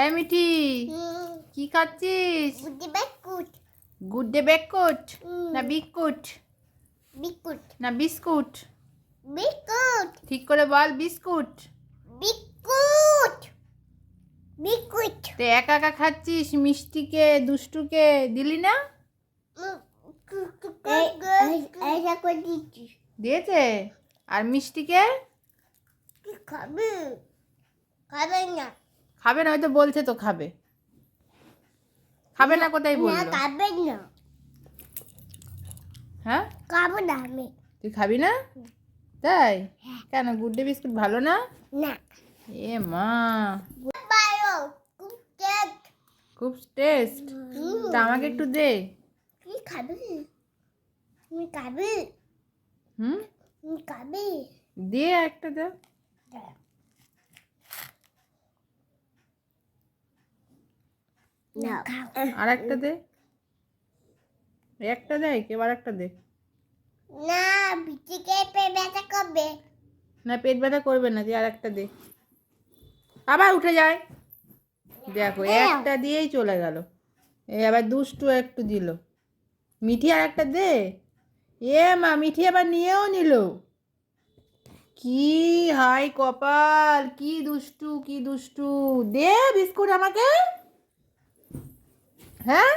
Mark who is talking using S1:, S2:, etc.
S1: এই মিঠি কি খাচ্ছিস? গুড ডে বেকুট। না বিকুট?
S2: বিস্কুট
S1: না বিস্কুট?
S2: বিস্কুট
S1: ঠিক করে বল বিস্কুট।
S2: বিস্কুট বিস্কুট
S1: তো একা একা খাচ্ছিস মিষ্টিকে দুষ্টুকে দিলি না? দিয়েছে? আর মিষ্টিকে?
S2: কি খাবে? খাবে না।
S1: খাবে না হয়তো বলছে তো খাবে। খাবে না কোথায়
S2: না
S1: বলল
S2: খাবে না।
S1: হ্যাঁ?
S2: খাব না আমি।
S1: তুই খাবি না? তাই? কেন গুড ডে বিস্কুট ভালো না?
S2: না।
S1: এ মা। খুব টেস্ট। তা আমাকে একটু দে।
S2: কি খাবি? তুমি খাবে?
S1: হুম?
S2: তুমি খাবে?
S1: দে একটা দে। আর একটা দে। একটা দে এবার একটা দে।
S2: না বিচিকে পে ব্যথা করবে?
S1: না পেট ব্যথা করবে না তুই আর একটা দে। আবার উঠে যায়। দেখো একটা দিয়েই চলে গেল। এই আবার দুষ্টু একটু দিল। মিঠি আর একটা দে। এ মা মিঠি আবার নিয়েও নিল। কি হাই কপাল কি দুষ্টু কি দুষ্টু। দে বিস্কুট আমাকে। হ্যাঁ